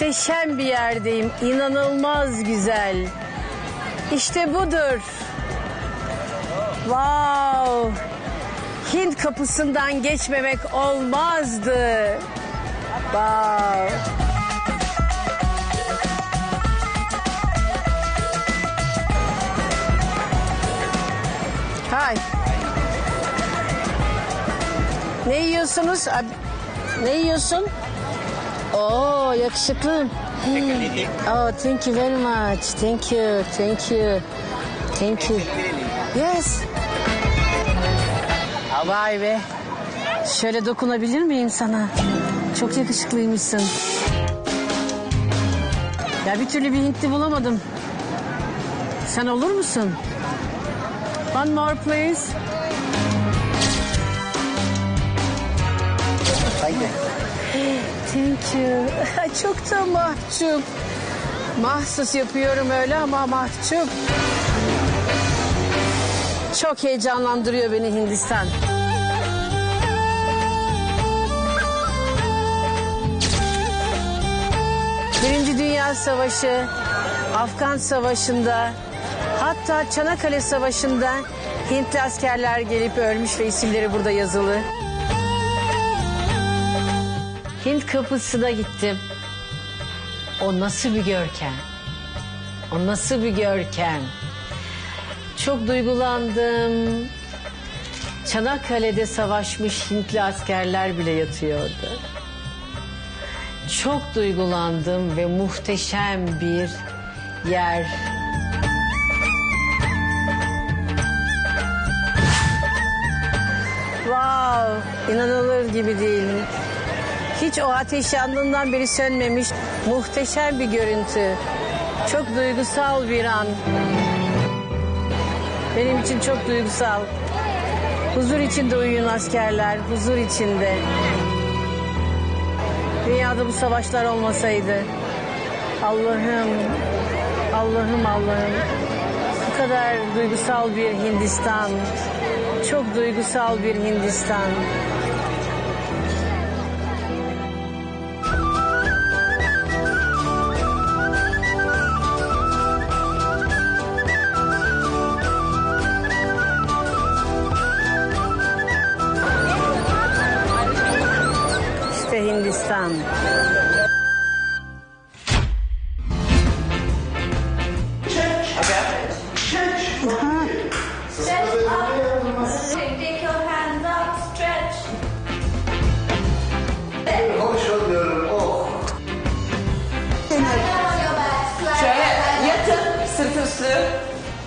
Muhteşem bir yerdeyim. İnanılmaz güzel. İşte budur. Wow. Hint kapısından geçmemek olmazdı. Wow. Hay. Ne yiyorsunuz? Ne yiyorsun? Oo yakışıklı. Oh, thank you very much. Thank you, thank you, thank you. Yes. Vay be. Şöyle dokunabilir miyim sana? Çok yakışıklıymışsın. Ya bir türlü bir Hintli bulamadım. Sen olur musun? One more please. Thank you. Çok da mahcup. Mahsus yapıyorum öyle ama mahcup. Çok heyecanlandırıyor beni Hindistan. Birinci Dünya Savaşı, Afgan Savaşı'nda, hatta Çanakkale Savaşı'nda Hintli askerler gelip ölmüş ve isimleri burada yazılı. Hint kapısına gittim. O nasıl bir görkem? O nasıl bir görkem? Çok duygulandım. Çanakkale'de savaşmış Hintli askerler bile yatıyordu. Çok duygulandım ve muhteşem bir yer. Wow, inanılır gibi değil. Hiç o ateş yandığından beri sönmemiş muhteşem bir görüntü. Çok duygusal bir an. Benim için çok duygusal. Huzur içinde uyuyun askerler, huzur içinde. Dünyada bu savaşlar olmasaydı. Allah'ım, Allah'ım, Allah'ım. Bu kadar duygusal bir Hindistan. Çok duygusal bir Hindistan.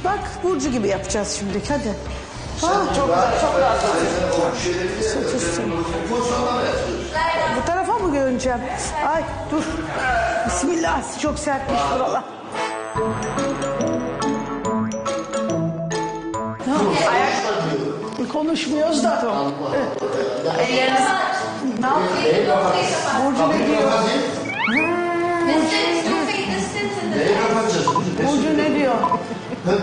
Bak Burcu gibi yapacağız şimdi hadi. Ah, Çok rahat, çok rahat. bu tarafa mı görüneceğim? Ay dur. Bismillah çok sertmiş buralar. Ya, Konuşmuyoruz da. Elleriniz Burcu ne diyor? Feet distance Burcu ne diyor?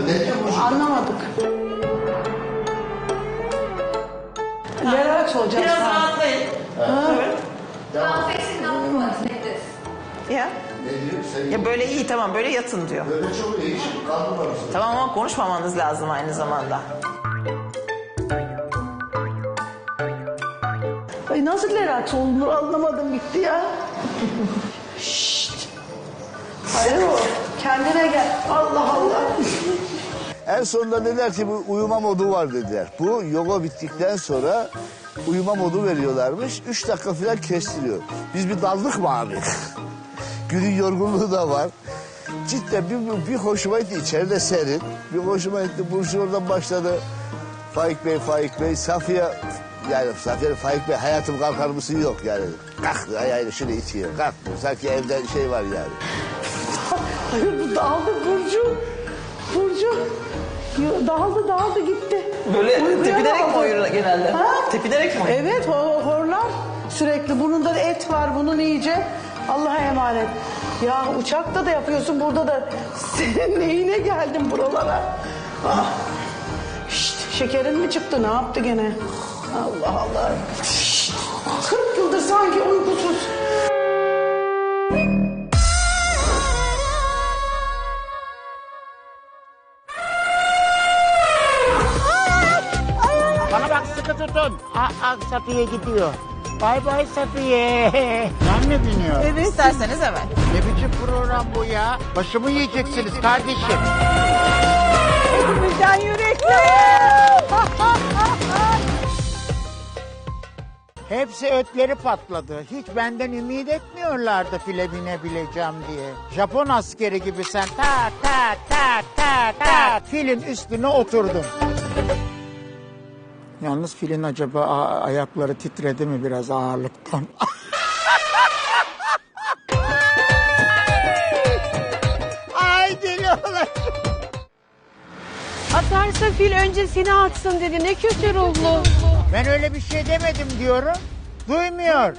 Ne diyor bu? Anlamadık. Relax olacağız. biraz rahatlayın. Now facing upwards like this. Ya. Ne diyor? Sen ya böyle iyi tamam böyle yatın diyor. böyle çok iyi. Şimdi kaldırmamışsın. Tamam ama konuşmamanız lazım aynı zamanda. Ay nasıl relax oldu anlamadım gitti ya. Şşt. Hayır o. Kendine gel. Allah Allah. En sonunda dediler ki bu uyuma modu var dediler. Bu yoga bittikten sonra uyuma modu veriyorlarmış. Üç dakika falan kestiriyor. Biz bir daldık mı abi? Günün yorgunluğu da var. Cidden bir, bir hoşuma gitti. İçeride serin. Bir hoşuma gitti. Burcu oradan başladı. Faik Bey, Faik Bey. Safiye yani Safiye Faik Bey hayatım kalkar mısın yok yani. Kalk ayağıyla şunu itiyor. Kalk. Sanki evde şey var yani. Hayır bu dağıldı Burcu. Burcu. Dağıldı dağıldı gitti. Böyle Uykuya tepinerek mi uyur genelde? Ha? Tepinerek mi? Evet o horlar sürekli. Burnunda da et var bunun iyice. Allah'a emanet. Ya uçakta da yapıyorsun burada da. Senin neyine geldin buralara? Ah. Şşt, şekerin mi çıktı ne yaptı gene? Allah Allah. Şşt, 40 yıldır sanki uykusuz. Tutun. Aa, Safiye gidiyor. Bay bay Safiye. Ben mi biniyorum? Evet. İsterseniz evet. Ne biçim program bu ya? Başımı yiyeceksiniz kardeşim. Hepimizden yürekli. Hepsi ötleri patladı. Hiç benden ümit etmiyorlardı file binebileceğim diye. Japon askeri gibi sen tak tak tak tak tak filin üstüne oturdun. Yalnız filin acaba ayakları titredi mi biraz ağırlıktan? Ay deli olacak. Atarsa fil önce seni atsın dedi. Ne kötü ruhlu. Ben öyle bir şey demedim diyorum. Duymuyor.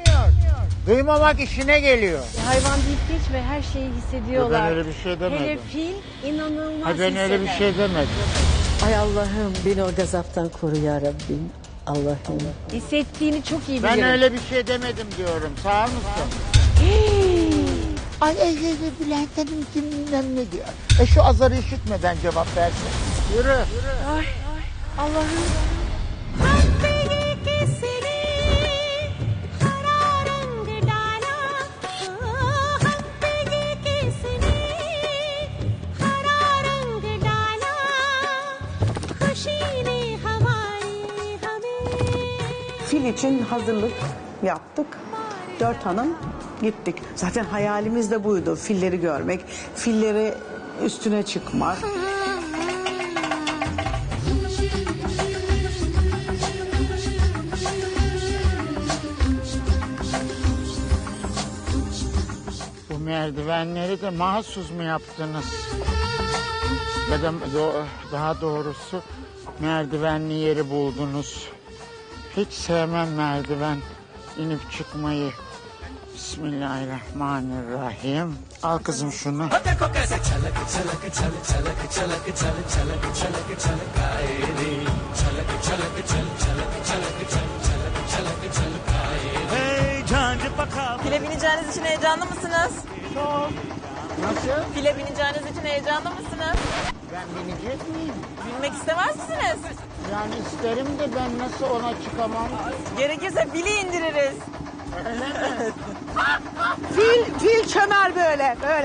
Duymamak işine geliyor. Hayvan deyip geçme her şeyi hissediyorlar. Ben öyle bir şey demedim. Hele fil inanılmaz Ha, ben öyle bir hisseder. şey demedim. Ay Allah'ım beni o gazaptan koru ya Rabbim. Allah'ım. Hissettiğini çok iyi Ben bilirim. öyle bir şey demedim diyorum. Sağ mısın? Ay ay ay ay, Bülent Hanım kim bilmem ne diyor. E şu azarı işitmeden cevap versin. Yürü. Allah'ım. Fil için hazırlık yaptık. Dört hanım gittik. Zaten hayalimiz de buydu. Filleri görmek, filleri üstüne çıkmak. Bu merdivenleri de mahsus mu yaptınız? Ya da daha doğrusu merdivenli yeri buldunuz. Hiç sevmem merdiven inip çıkmayı. Bismillahirrahmanirrahim. Al kızım şunu. File bineceğiniz için heyecanlı mısınız? Nasıl? File bineceğiniz için heyecanlı mısınız? Ben binecek miyim? Binmek istemez misiniz? Yani isterim de ben nasıl ona çıkamam? Gerekirse fili indiririz. Fil, fil çömer böyle, böyle.